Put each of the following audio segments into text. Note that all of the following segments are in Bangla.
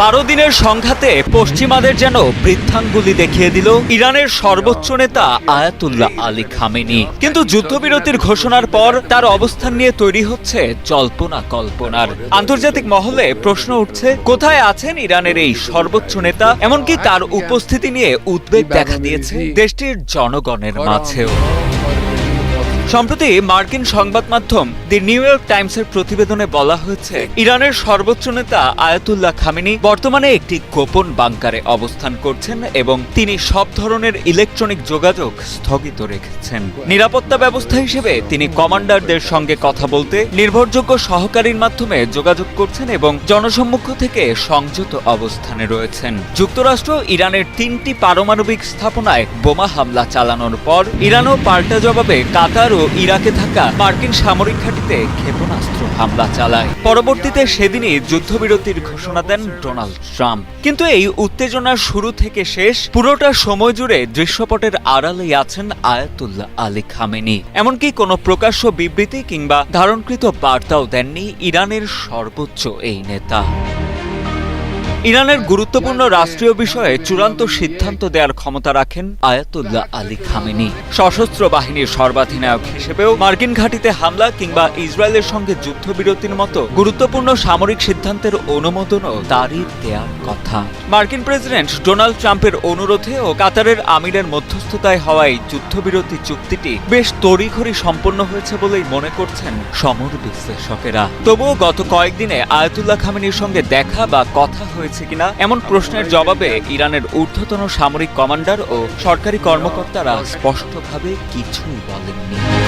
বারো দিনের সংঘাতে পশ্চিমাদের যেন বৃদ্ধাঙ্গুলি দেখিয়ে দিল ইরানের সর্বোচ্চ নেতা আয়াতুল্লাহ আলী খামেনি। কিন্তু যুদ্ধবিরতির ঘোষণার পর তার অবস্থান নিয়ে তৈরি হচ্ছে জল্পনা কল্পনার। আন্তর্জাতিক মহলে প্রশ্ন উঠছে, কোথায় আছেন ইরানের এই সর্বোচ্চ নেতা? এমনকি তার উপস্থিতি নিয়ে উদ্বেগ দেখা দিয়েছে দেশটির জনগণের মাঝেও। সম্প্রতি মার্কিন সংবাদ মাধ্যম দি নিউ ইয়র্ক টাইমসের প্রতিবেদনে বলা হয়েছে, ইরানের সর্বোচ্চ নেতা আয়াতুল্লাহ খামেনি বর্তমানে একটি গোপন বাংকারে অবস্থান করছেন এবং তিনি সব ধরনের ইলেকট্রনিক যোগাযোগ স্থগিত রেখেছেন। নিরাপত্তা ব্যবস্থা হিসেবে তিনি কমান্ডারদের সঙ্গে কথা বলতে নির্ভরযোগ্য সহকারীর মাধ্যমে যোগাযোগ করছেন এবং জনসম্মুখ থেকে সংযত অবস্থানে রয়েছেন। যুক্তরাষ্ট্র ইরানের তিনটি পারমাণবিক স্থাপনায় বোমা হামলা চালানোর পর ইরানও পাল্টা জবাবে কাতার ও ইরাকে থাকা মার্কিন সামরিক ঘাঁটিতে ক্ষেপণাস্ত্র হামলা চালায়। পরবর্তীতে সেদিনই যুদ্ধবিরতির ঘোষণা দেন ডোনাল্ড ট্রাম্প। কিন্তু এই উত্তেজনার শুরু থেকে শেষ, পুরোটা সময় জুড়ে দৃশ্যপটের আড়ালেই আছেন আয়াতুল্লাহ আলী খামেনি। এমনকি কোনো প্রকাশ্য বিবৃতি কিংবা ধারণকৃত বার্তাও দেননি ইরানের সর্বোচ্চ এই নেতা। ইরানের গুরুত্বপূর্ণ রাষ্ট্রীয় বিষয়ে চূড়ান্ত সিদ্ধান্ত দেওয়ার ক্ষমতা রাখেন আয়াতুল্লাহ আলী খামেনি। সশস্ত্র বাহিনীর সর্বাধিনায়ক হিসেবেও মার্কিন ঘাঁটিতে হামলা কিংবা ইসরায়েলের সঙ্গে যুদ্ধবিরতির মতো গুরুত্বপূর্ণ সামরিক সিদ্ধান্তের অনুমোদনও তারই দেওয়ার কথা। মার্কিন প্রেসিডেন্ট ডোনাল্ড ট্রাম্পের অনুরোধে ও কাতারের আমিরের মধ্যস্থতায় হওয়ায় যুদ্ধবিরতি চুক্তিটি বেশ তড়িঘড়ি সম্পন্ন হয়েছে বলেই মনে করছেন সমর বিশ্লেষকেরা। তবুও গত কয়েকদিনে আয়াতুল্লাহ খামেনির সঙ্গে দেখা বা কথা হয়েছে কিনা? এমন প্রশ্নের জবাবে ইরানের ঊর্ধ্বতন সামরিক কমান্ডার ও সরকারি কর্মকর্তারা স্পষ্টভাবে কিছুই বলেননি।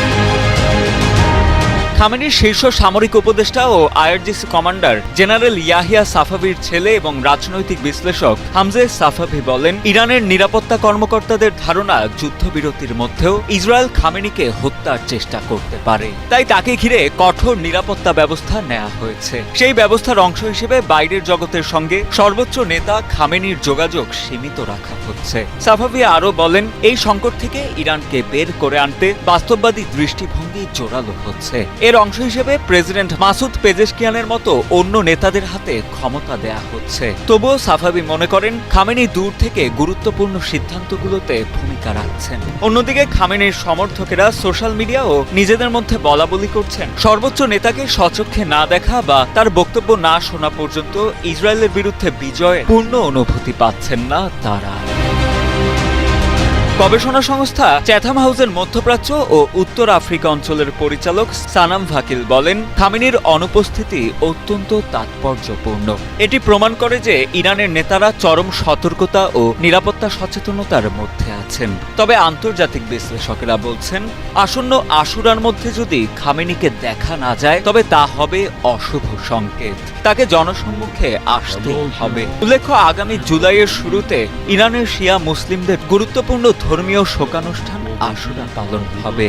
খামেনির শীর্ষ সামরিক উপদেষ্টা ও আইআরজিসি কমান্ডার জেনারেল ইয়াহিয়া সাফাভির ছেলে এবং রাজনৈতিক বিশ্লেষক হামজে সাফাভি বলেন, ইরানের নিরাপত্তা কর্মকর্তাদের ধারণা যুদ্ধবিরতির মধ্যেও ইসরায়েল খামেনিকে হত্যার চেষ্টা করতে পারে। তাই তাকে ঘিরে কঠোর নিরাপত্তা ব্যবস্থা নেওয়া হয়েছে। সেই ব্যবস্থার অংশ হিসেবে বাইরের জগতের সঙ্গে সর্বোচ্চ নেতা খামেনির যোগাযোগ সীমিত রাখা হচ্ছে। সাফাভি আরও বলেন, এই সংকট থেকে ইরানকে বের করে আনতে বাস্তববাদী দৃষ্টিভঙ্গি জোরালো হচ্ছে। এর অংশ হিসেবে প্রেসিডেন্ট মাসুদ পেজেশকিয়ানের মতো অন্য নেতাদের হাতে ক্ষমতা দেয়া হচ্ছে। তবুও সাফাবি মনে করেন, খামেনি দূর থেকে গুরুত্বপূর্ণ সিদ্ধান্তগুলোতে ভূমিকা রাখছেন। অন্যদিকে খামেনির সমর্থকেরা সোশ্যাল মিডিয়া ও নিজেদের মধ্যে বলা বলি করছেন। সর্বোচ্চ নেতাকে সচক্ষে না দেখা বা তার বক্তব্য না শোনা পর্যন্ত ইসরায়েলের বিরুদ্ধে বিজয় পূর্ণ অনুভূতি পাচ্ছেন না তারা। গবেষণা সংস্থা চ্যাথাম হাউসের মধ্যপ্রাচ্য ও উত্তর আফ্রিকা অঞ্চলের পরিচালক সানাম ভাকিল বলেন, খামিনির অনুপস্থিতি অত্যন্ত তাৎপর্যপূর্ণ। এটি প্রমাণ করে যে ইরানের নেতারা চরম সতর্কতা ও নিরাপত্তা সচেতনতার মধ্যে আছেন। তবে আন্তর্জাতিক বিশ্লেষকেরা বলছেন, আসন্ন আশুরার মধ্যে যদি খামেনিকে দেখা না যায়, তবে তা হবে অশুভ সংকেত। তাকে জনসম্মুখে আসতেই হবে। উল্লেখ্য, আগামী জুলাইয়ের শুরুতে ইরানের শিয়া মুসলিমদের গুরুত্বপূর্ণ ধর্মীয় শোকানুষ্ঠান আশুরা পালন হবে।